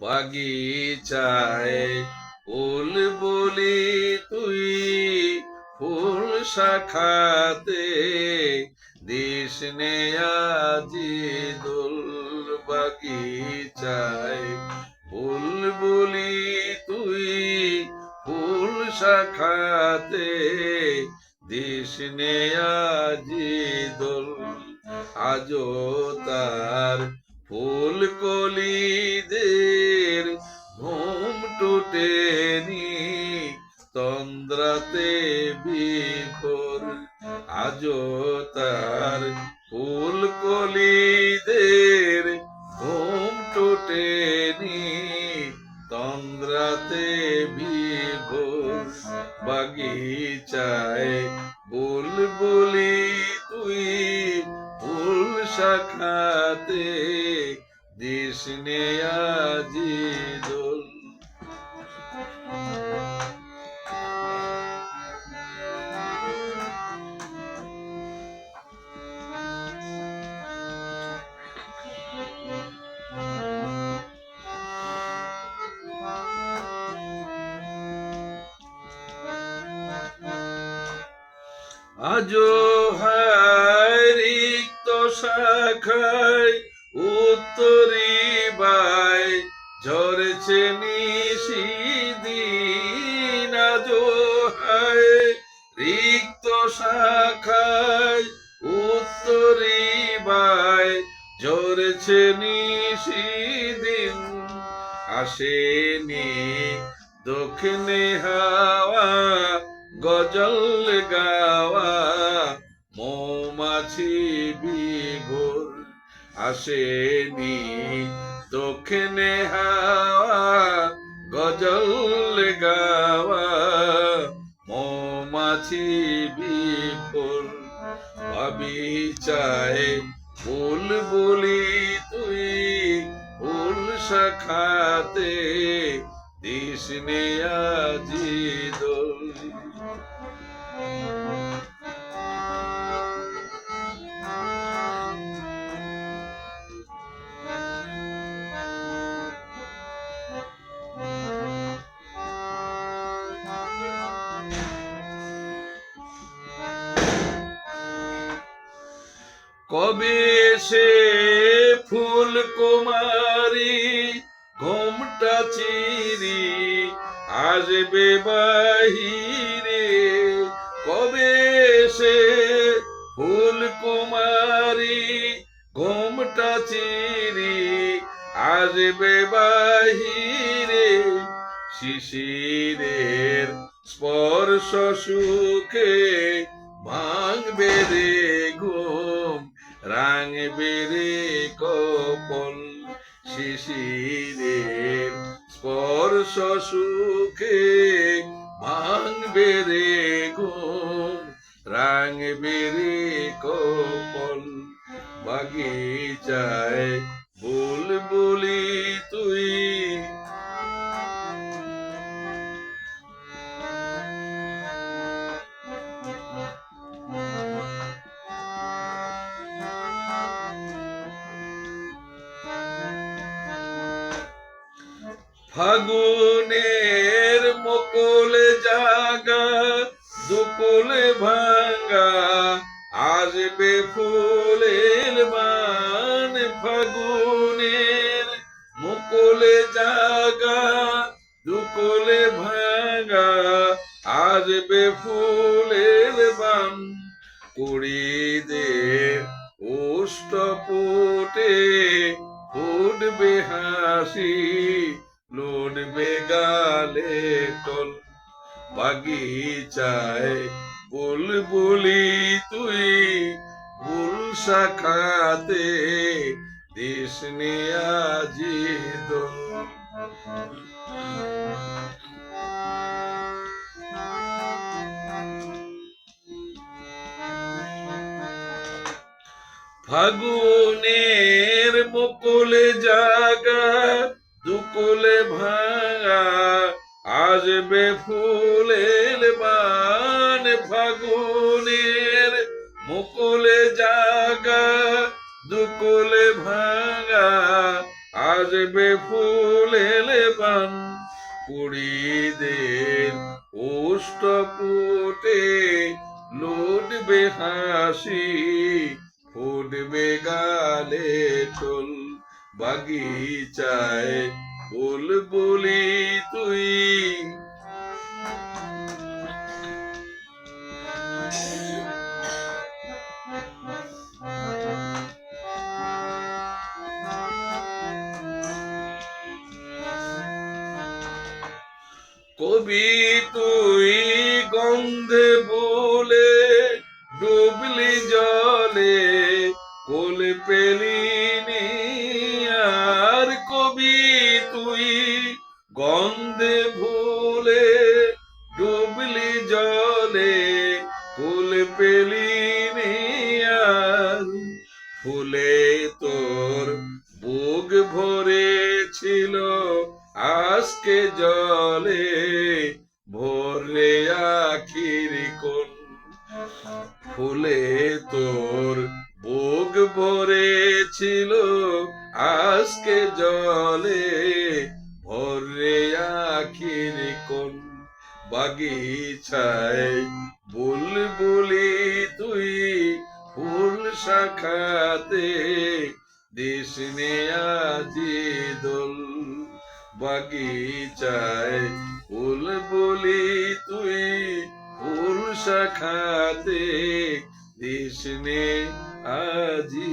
বাগিচায় ফুল বলি তুই ফুল শাখাতে দিস আজি দোল বাগিচায় ফুল বলি তুই ফুল শাখাতে দিস আজি দোল আজো তার ফুল কলিদের আজো তার ফুল কলিদের ঘুম টুটেনি তন্দ্রাতে বিভোর বাগিচায় বুলবুলি তুই ফুল শাখাতে দিস আজি আজো হায় রিক্ত শাখায় উত্তরি বাই ঝরেছে নিশিদিন আজো হায় রিক্ত শাখায় উত্তরি বাই ঝরেছে নিশিদিন আসেনি দক্ষিণে হাওয়া গজল গাওয়া, মৌমাছি বিভোর আসেনি দক্ষিণে হাওয়া, গজল গাওয়া, মৌমাছি বিভোর। ভাবি চায় ফুল বলি তুই ফুল শাখাতে দিস আজি কবে সে ফুল কুমারী ঘোমটা চিরি আসবে বাহিরে? কবে সে ফুল কুমারী ঘোমটা চিরি আসবে বাহিরে? শিশিরের স্পর্শ সুখে ভাঙবে রে ঘুম রাঙবে রে কপল শিশিরের স্পর্শ সুখে ভাঙবে রে ঘুম রাঙবে রে কপল বাগিচায় বুলবুলি তুই ফাগুনের মুকুল জাগা, দুকুল ভাঙ্গা, আসবে ফুলের মান ফাগুনের মুকুল জাগা, দুকুল ভাঙ্গা, আসবে ফুলের বান কুড়িদের উষ্টপুটে ফুটবে হাসি লুটবে গালে টল বাগিচায় বুলবুলি তুই ফুল শাখাতে নে আজি দোল ফাগুনের মুকুলে জাগা দুকুলে ভাঙা, আসবে ফুলের বান ফাগুনের। মুকুলে জাগা, দুকুলে ভাঙা, আসবে ফুলেলে পান কুড়িদের অষ্টপুটে লুটবে হাসি, ফুটবে গালে টোল বাগিচায় বুলবুলি তুই। কবি তুই গন্ধে বলে ফুলে তোর বুক ভরেছিল আজকে জলে, ভরে আখির কোন ফুলে তোর বুক ভরেছিল আজকে জলে, ভরে আখির কোন বাগিচায় বুলবুলি শাখাতে দেশ আজি দোল। বাগিচায় ফুল বলি তুই ফুল শাখাতে দেশ আজি